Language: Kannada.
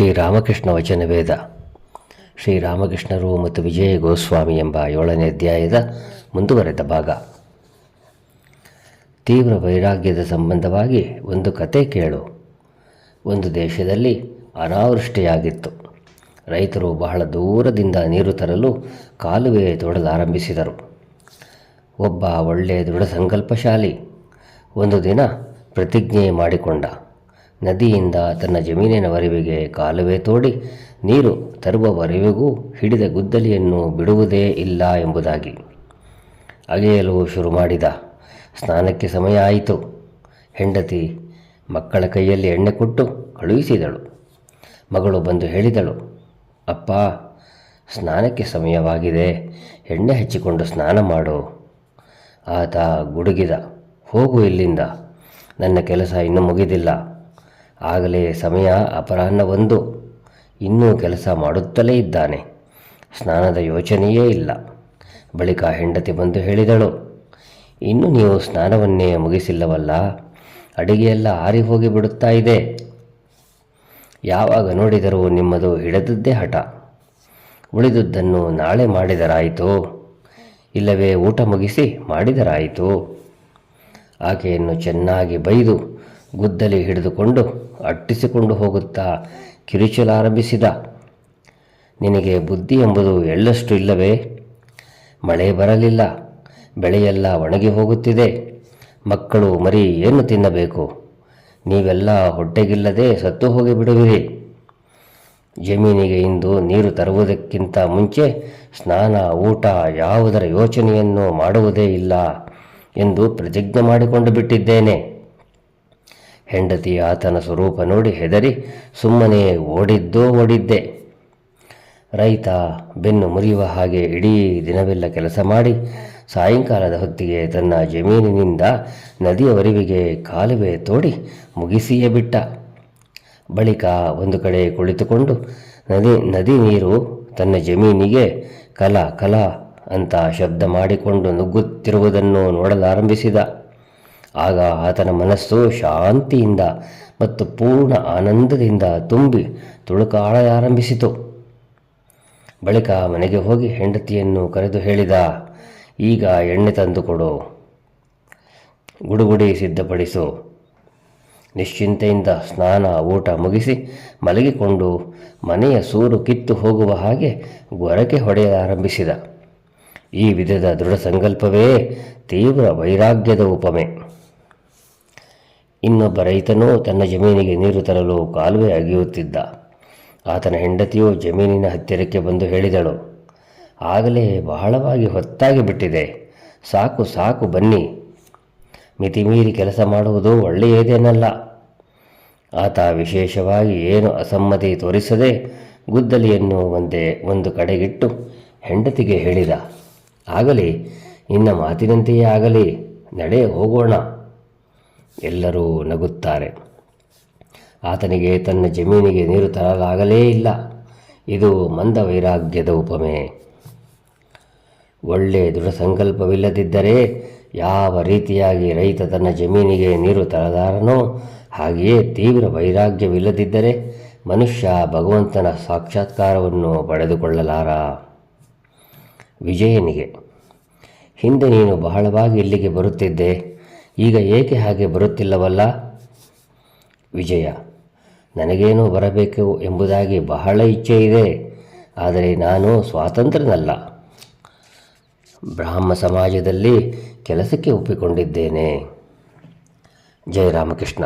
ಶ್ರೀರಾಮಕೃಷ್ಣ ವಚನ ವೇದ. ಶ್ರೀರಾಮಕೃಷ್ಣರು ಮತ್ತು ವಿಜಯ ಗೋಸ್ವಾಮಿ ಎಂಬ ಏಳನೇ ಅಧ್ಯಾಯದ ಮುಂದುವರೆದ ಭಾಗ. ತೀವ್ರ ವೈರಾಗ್ಯದ ಸಂಬಂಧವಾಗಿ ಒಂದು ಕತೆ ಕೇಳು. ಒಂದು ದೇಶದಲ್ಲಿ ಅನಾವೃಷ್ಟಿಯಾಗಿತ್ತು. ರೈತರು ಬಹಳ ದೂರದಿಂದ ನೀರು ತರಲು ಕಾಲುವೆ ತೊಡಲಾರಂಭಿಸಿದರು ಒಬ್ಬ ಒಳ್ಳೆಯ ದೃಢ ಸಂಕಲ್ಪಶಾಲಿ ಒಂದು ದಿನ ಪ್ರತಿಜ್ಞೆ ಮಾಡಿಕೊಂಡ. ನದಿಯಿಂದ ತನ್ನ ಜಮೀನಿನ ವರಿವಿಗೆ ಕಾಲುವೆ ತೋಡಿ ನೀರು ತರುವವರೆವಿಗೂ ಹಿಡಿದ ಗುದ್ದಲಿಯನ್ನು ಬಿಡುವುದೇ ಇಲ್ಲ ಎಂಬುದಾಗಿ. ಅಗೆಯಲು ಶುರು ಮಾಡಿದ. ಸ್ನಾನಕ್ಕೆ ಸಮಯ ಆಯಿತು. ಹೆಂಡತಿ ಮಕ್ಕಳ ಕೈಯಲ್ಲಿ ಎಣ್ಣೆ ಕೊಟ್ಟು ಕಳುಹಿಸಿದಳು. ಮಗಳು ಬಂದು ಹೇಳಿದಳು, ಅಪ್ಪ, ಸ್ನಾನಕ್ಕೆ ಸಮಯವಾಗಿದೆ. ಎಣ್ಣೆ ಹಚ್ಚಿಕೊಂಡು ಸ್ನಾನ ಮಾಡು. ಆತ ಗುಡುಗಿದ. ಹೋಗು ಇಲ್ಲಿಂದ. ನನ್ನ ಕೆಲಸ ಇನ್ನೂ ಮುಗಿದಿಲ್ಲ. ಆಗಲೇ ಸಮಯ ಅಪರಾಹ್ನ ಒಂದು ಇನ್ನೂ ಕೆಲಸ ಮಾಡುತ್ತಲೇ ಇದ್ದಾನೆ. ಸ್ನಾನದ ಯೋಚನೆಯೇ ಇಲ್ಲ. ಬಳಿಕ ಹೆಂಡತಿ ಬಂದು ಹೇಳಿದಳು, ಇನ್ನು ನೀವು ಸ್ನಾನವನ್ನೇ ಮುಗಿಸಿಲ್ಲವಲ್ಲ? ಅಡಿಗೆಯೆಲ್ಲ ಆರಿ ಹೋಗಿ ಬಿಡುತ್ತಾ ಇದೆ. ಯಾವಾಗ ನೋಡಿದರೂ ನಿಮ್ಮದು ಹಿಡಿದದ್ದೇ ಹಠ. ಉಳಿದದ್ದನ್ನು ನಾಳೆ ಮಾಡಿದರಾಯಿತು. ಇಲ್ಲವೇ ಊಟ ಮುಗಿಸಿ ಮಾಡಿದರಾಯಿತು. ಆಕೆಯನ್ನು ಚೆನ್ನಾಗಿ ಬೈದು ಗುದ್ದಲಿ ಹಿಡಿದುಕೊಂಡು ಅಟ್ಟಿಸಿಕೊಂಡು ಹೋಗುತ್ತಾ ಕಿರುಚಲಾರಂಭಿಸಿದ. ನಿನಗೆ ಬುದ್ಧಿ ಎಂಬುದು ಎಳ್ಳಷ್ಟು ಇಲ್ಲವೇ? ಮಳೆ ಬರಲಿಲ್ಲ, ಬೆಳೆಯೆಲ್ಲ ಒಣಗಿ ಹೋಗುತ್ತಿದೆ. ಮಕ್ಕಳು ಮರಿ ಏನು ತಿನ್ನಬೇಕು? ನೀವೆಲ್ಲ ಹೊಟ್ಟೆಗಿಲ್ಲದೆ ಸತ್ತು ಹೋಗಿ ಬಿಡುವಿರಿ. ಜಮೀನಿಗೆ ಇಂದು ನೀರು ತರುವುದಕ್ಕಿಂತ ಮುಂಚೆ ಸ್ನಾನ, ಊಟ, ಯಾವುದರ ಯೋಚನೆಯನ್ನು ಮಾಡುವುದೇ ಇಲ್ಲ ಎಂದು ಪ್ರತಿಜ್ಞೆ ಮಾಡಿಕೊಂಡು ಬಿಟ್ಟಿದ್ದೇನೆ. ಹೆಂಡತಿ ಆತನ ಸ್ವರೂಪ ನೋಡಿ ಹೆದರಿ ಸುಮ್ಮನೆ ಓಡಿದ್ದೋ ಓಡಿದ್ದೆ. ರೈತ ಬೆನ್ನು ಮುರಿಯುವ ಹಾಗೆ ಇಡೀ ದಿನವೆಲ್ಲ ಕೆಲಸ ಮಾಡಿ ಸಾಯಂಕಾಲದ ಹೊತ್ತಿಗೆ ತನ್ನ ಜಮೀನಿನಿಂದ ನದಿಯವರಿವಿಗೆ ಕಾಲುವೆ ತೋಡಿ ಮುಗಿಸಿಯೇ ಬಿಟ್ಟ. ಬಳಿಕ ಒಂದು ಕಡೆ ಕುಳಿತುಕೊಂಡು ನದಿ ನದಿ ನೀರು ತನ್ನ ಜಮೀನಿಗೆ ಕಲ ಕಲ ಅಂತ ಶಬ್ದ ಮಾಡಿಕೊಂಡು ನುಗ್ಗುತ್ತಿರುವುದನ್ನು ನೋಡಲಾರಂಭಿಸಿದ. ಆಗ ಆತನ ಮನಸ್ಸು ಶಾಂತಿಯಿಂದ ಮತ್ತು ಪೂರ್ಣ ಆನಂದದಿಂದ ತುಂಬಿ ತುಳುಕಾಡಲಾರಂಭಿಸಿತು ಬಳಿಕ ಮನೆಗೆ ಹೋಗಿ ಹೆಂಡತಿಯನ್ನು ಕರೆದು ಹೇಳಿದ, ಈಗ ಎಣ್ಣೆ ತಂದುಕೊಡು ಗುಡುಗುಡಿ ಸಿದ್ಧಪಡಿಸು. ನಿಶ್ಚಿಂತೆಯಿಂದ ಸ್ನಾನ, ಊಟ ಮುಗಿಸಿ ಮಲಗಿಕೊಂಡು ಮನೆಯ ಸೂರು ಕಿತ್ತು ಹೋಗುವ ಹಾಗೆ ಗೊರಕೆ ಹೊಡೆಯಲಾರಂಭಿಸಿದ. ಈ ವಿಧದ ದೃಢ ಸಂಕಲ್ಪವೇ ತೀವ್ರ ವೈರಾಗ್ಯದ ಉಪಮೆ. ಇನ್ನೊಬ್ಬ ರೈತನೂ ತನ್ನ ಜಮೀನಿಗೆ ನೀರು ತರಲು ಕಾಲುವೆ ಅಗೆಯುತ್ತಿದ್ದ. ಆತನ ಹೆಂಡತಿಯು ಜಮೀನಿನ ಹತ್ತಿರಕ್ಕೆ ಬಂದು ಹೇಳಿದಳು, ಆಗಲೇ ಬಹಳವಾಗಿ ಹೊತ್ತಾಗಿ ಬಿಟ್ಟಿದೆ. ಸಾಕು ಸಾಕು, ಬನ್ನಿ. ಮಿತಿಮೀರಿ ಕೆಲಸ ಮಾಡುವುದು ಒಳ್ಳೆಯದೇನಲ್ಲ. ಆತ ವಿಶೇಷವಾಗಿ ಏನು ಅಸಮ್ಮತಿ ತೋರಿಸದೆ ಗುದ್ದಲಿಯನ್ನು ಒಂದೇ ಒಂದು ಕಡೆಗಿಟ್ಟು ಹೆಂಡತಿಗೆ ಹೇಳಿದ, ಆಗಲಿ, ನಿನ್ನ ಮಾತಿನಂತೆಯೇ ಆಗಲಿ ನಡೆ ಹೋಗೋಣ. ಎಲ್ಲರೂ ನಗುತ್ತಾರೆ. ಆತನಿಗೆ ತನ್ನ ಜಮೀನಿಗೆ ನೀರು ತರಲಾಗಲೇ ಇಲ್ಲ. ಇದು ಮಂದ ವೈರಾಗ್ಯದ ಉಪಮೆ. ಒಳ್ಳೆ ದೃಢ ಸಂಕಲ್ಪವಿಲ್ಲದಿದ್ದರೆ ಯಾವ ರೀತಿಯಾಗಿ ರೈತ ತನ್ನ ಜಮೀನಿಗೆ ನೀರು ತರಲಾರನೋ ಹಾಗೆಯೇ ತೀವ್ರ ವೈರಾಗ್ಯವಿಲ್ಲದಿದ್ದರೆ ಮನುಷ್ಯ ಭಗವಂತನ ಸಾಕ್ಷಾತ್ಕಾರವನ್ನು ಪಡೆದುಕೊಳ್ಳಲಾರ. ವಿಜಯನಿಗೆ, ಹಿಂದೆ ನೀನು ಬಹಳವಾಗಿ ಇಲ್ಲಿಗೆ ಬರುತ್ತಿದ್ದೆ. ಈಗ ಏಕೆ ಹಾಗೆ ಬರುತ್ತಿಲ್ಲವಲ್ಲ? ವಿಜಯ, ನನಗೇನು ಬರಬೇಕು ಎಂಬುದಾಗಿ ಬಹಳ ಇಚ್ಛೆ ಇದೆ ಆದರೆ ನಾನು ಸ್ವಾತಂತ್ರ್ಯನಲ್ಲ. ಬ್ರಾಹ್ಮ ಸಮಾಜದಲ್ಲಿ ಕೆಲಸಕ್ಕೆ ಒಪ್ಪಿಕೊಂಡಿದ್ದೇನೆ. ಜಯರಾಮಕೃಷ್ಣ